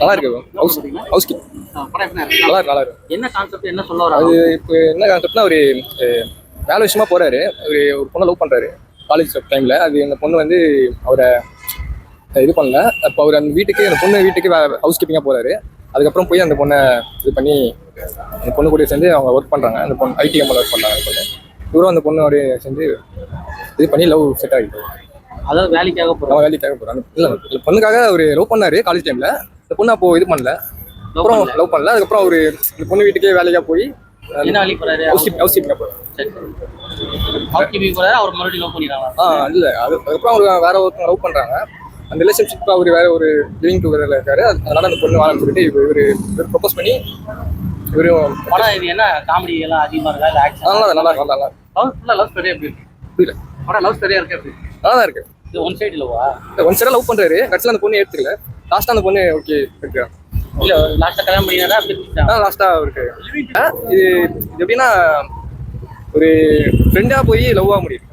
நல்லா இருக்கு house house? நல்லா இருக்கு? நல்லா இருக்கு என்ன கான்செப்ட் என்ன சொல்ல அது வராங்க இப்போ என்ன கான்செப்ட்னா ஒரு வேலை விஷயமா போறாரு. ஒரு ஒரு பொண்ணை லவ் பண்றாரு. காலேஜ் டைம்ல அது அந்த பொண்ணு வந்து அவரை இது பண்ணல. அப்போ அவர் அந்த வீட்டுக்கு அந்த பொண்ணு வீட்டுக்கு ஹவுஸ் கீப்பிங்காக போறாரு. அதுக்கப்புறம் போய் அந்த பொண்ணை இது பண்ணி அந்த பொண்ணு கூட சேர்ந்து அவங்க ஒர்க் பண்றாங்க. அந்த பொண்ணு ஐடி கம்பெனியில் ஒர்க் பண்றாங்க அந்த பொண்ணு. இவரும் அந்த பொண்ணோட சேர்ந்து இது பண்ணி லவ் செட் ஆகிட்டு. அதாவது வேலைக்காக அவன் வேலைக்காக போறான். இல்லை பொண்ணுக்காக அவர் லவ் பண்ணாரு காலேஜ் டைம்ல இந்த பொண்ணு அப்போ இது பண்ணல. அப்புறம் லவ் பண்ணல. அதுக்கப்புறம் அவரு இந்த பொண்ணு வீட்டுக்கே வேலைக்கா போய் என்ன வேலைக்கு போறாரு. ஹவுஸ் கீப் ஹவுஸ் கீப்பிங்காக போறாரு. சரி ஹவுஸ் கீப்பிங் போறாரு அவர் மறுபடியும் லவ் பண்ணிடுறாங்க ஆ இல்ல. அது அதுக்கப்புறம் அவர் வேற ஒருத்தங்க லவ் பண்றாங்க. அந்த ரிலேஷன்ஷிப் அவர் வேற ஒரு லிவிங் டுகெதர்ல இருக்காரு. அது- அதனால அந்த பொண்ணு வாழன்னு சொல்லிட்டு இவர் இவர் இவர் ப்ரொபோஸ் பண்ணி இவரும் படம் இது என்ன? காமெடி எல்லாம் அதிகமா இருக்கா? இல்ல ஆக்ஷன் நல்லா. லவ் ஃபுல்லா லவ் ஸ்டோரியா எப்படி இருக்கு? புரியல. படம் லவ் ஸ்டோரியா இருக்கு எப்படி? நல்லா தான் இருக்கு. ஒன் சைடு இல்லவா ஒன் சைடா லவ் பண்றாரு. கட்சியில் அந்த பொண்ணு எடுத்துக்கல லாஸ்டா அந்த பொண்ணு ஓகே இருக்கு இல்ல லாஸ்டா கல்யாணம் பண்ணினா பிரிச்சுட்டாங்க லாஸ்டா இருக்கு. ஆ, இது இது எப்படின்னா ஒரு ஃப்ரெண்டா போய் லவ்வா முடியுது